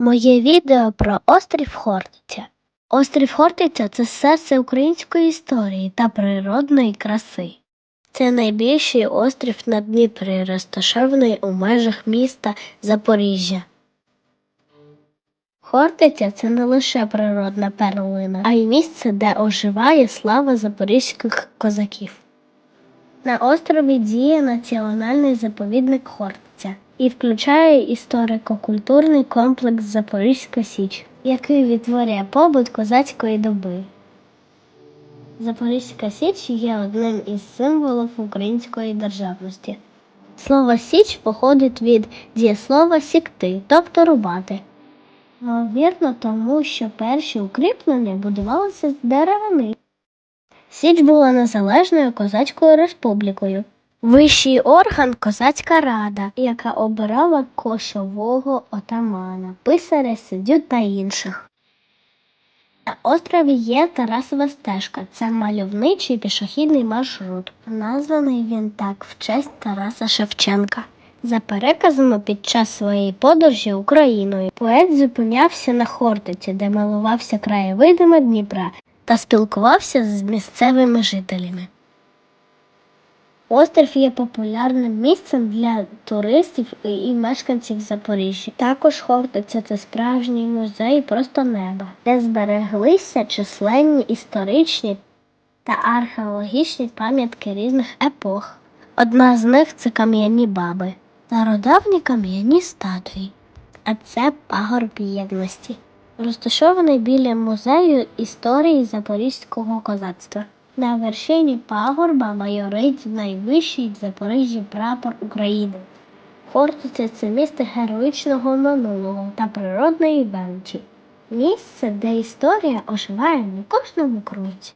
Моє відео про острів Хортиця. Острів Хортиця це серце української історії та природної краси. Це найбільший острів на Дніпрі, розташований у межах міста Запоріжжя. Хортиця це не лише природна перлина, а й місце, де оживає слава запорізьких козаків. На острові діє національний заповідник Хортиця і включає історико-культурний комплекс Запорізька Січ, який відтворює побут козацької доби. Запорізька Січ є одним із символів української державності. Слово Січ походить від дієслова сікти, тобто рубати. Ймовірно, тому що перші укріплення будувалися з деревини. Січ була незалежною козацькою республікою. Вищий орган козацька рада, яка обирала кошового отамана, писаря, суддю та інших. На острові є Тарасова стежка. Це мальовничий пішохідний маршрут. Названий він так в честь Тараса Шевченка. За переказами під час своєї подорожі Україною поет зупинявся на Хортиці, де милувався краєвидами Дніпра та спілкувався з місцевими жителями. Острів є популярним місцем для туристів і мешканців Запоріжжя. Також Хортиця це справжній музей просто неба, де збереглися численні історичні та археологічні пам'ятки різних епох. Одна з них це кам'яні баби, стародавні кам'яні статуї, а це пагорб єдності, розташований біля музею історії запорізького козацтва. На вершині пагорба майорить найвищий в Запоріжжі прапор України. Хортиця це місце героїчного минулого та природної величі. Місце, де історія оживає на кожному кроці.